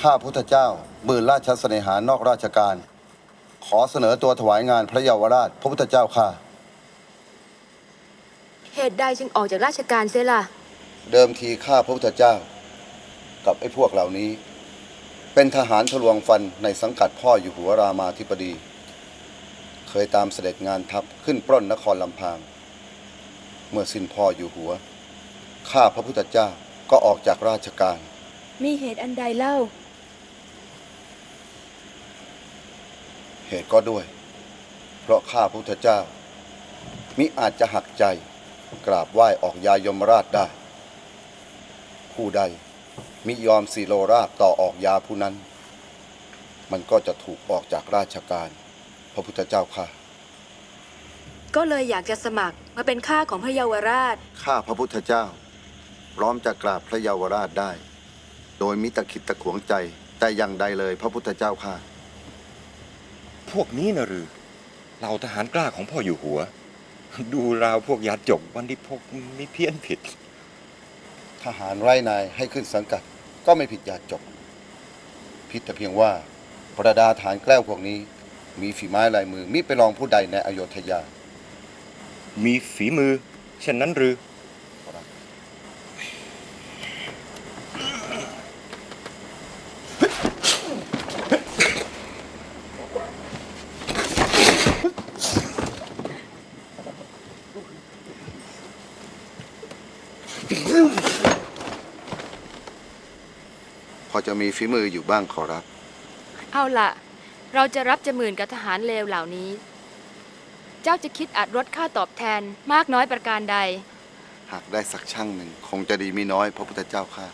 ข้าพุทธเจ้าบืนราชสเนหานอกราชการ ขอเสนอตัวถวายงานพระเยาวราช พระพุทธเจ้าข้าเหตุใดจึงออกจากราชการเสียล่ะ เดิมทีข้าพระพุทธเจ้า กับไอ้พวกเหล่านี้ เป็นทหารทะลวงฟันในสังกัดพ่ออยู่หัวรามาธิบดี เคยตามเสด็จงานทัพขึ้นปล้นนครลำพาง เมื่อสิ้นพ่ออยู่หัวข้าพระพุทธเจ้าก็ออกจากราชการ มีเหตุอันใดเล่า เหตุก็ด้วย เพราะข้าพระพุทธเจ้า มิอาจจะหักใจกราบไหว้ออกยายมราชได้ ผู้ใดมิยอมสีโลราบต่อออกยาผู้นั้น มันก็จะถูกออกจากราชการ พระพุทธเจ้าข้าก็เลยอยากจะสมัครมาเป็นข้าของพระเยาวราช ข้าพระพุทธเจ้า พร้อมจะกราบพระเยาวราชได้ โดยมิตะขิดตะขวงใจแต่อย่างใดเลยพระพุทธเจ้าข้า พวกนี้นะหรือเหล่าทหารกล้าของพ่ออยู่หัว ดูราวพวกยาจกวันที่พกไม่เพี้ยนผิด ทหารไร่นายให้ขึ้นสังกัด ก็ไม่ผิดยาจบผิดแต่เพียงว่าประดาฐานแกล้วพวกนี้ มีฝีไม้ลายมือมิไปลองผู้ใดในอโยธยา มีฝีมือเช่นนั้นหรือ พอจะมีฝีมืออยู่บ้างขอรับ เอาล่ะเราจะรับจะหมื่นกับทหารเลวเหล่านี้ เจ้าจะคิดอัดลดค่าตอบแทนมากน้อยประการใด หากได้สักช่างหนึ่ง คงจะดีมีน้อยพระพุทธเจ้าข้า